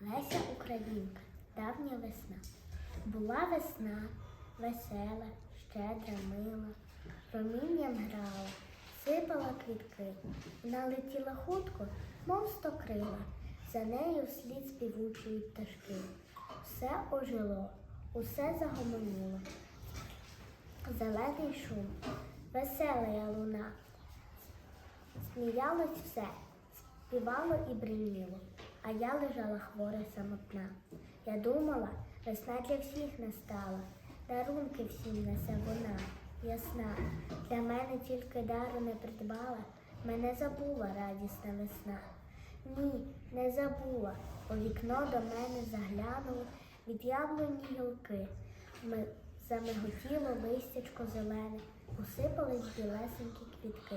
Леся Українка, давня весна. Була весна, весела, щедра, мила, промінням грала, сипала квітки, вона летіла хутко, мов сто крила, за нею вслід співучої пташки. Все ожило, усе загомоніло. Зелений шум, весела луна, Сміялось все, співало і бриніло, а я лежала хвора самотна. Я думала, весна для всіх настала, дарунки всім несе вона, ясна. Для мене тільки дару не придбала, мене забула радісна весна. Ні, не забула, у вікно до мене заглянули від яблуні гілки. Ми замиготіло листячко зелене, посипались білесенькі квітки.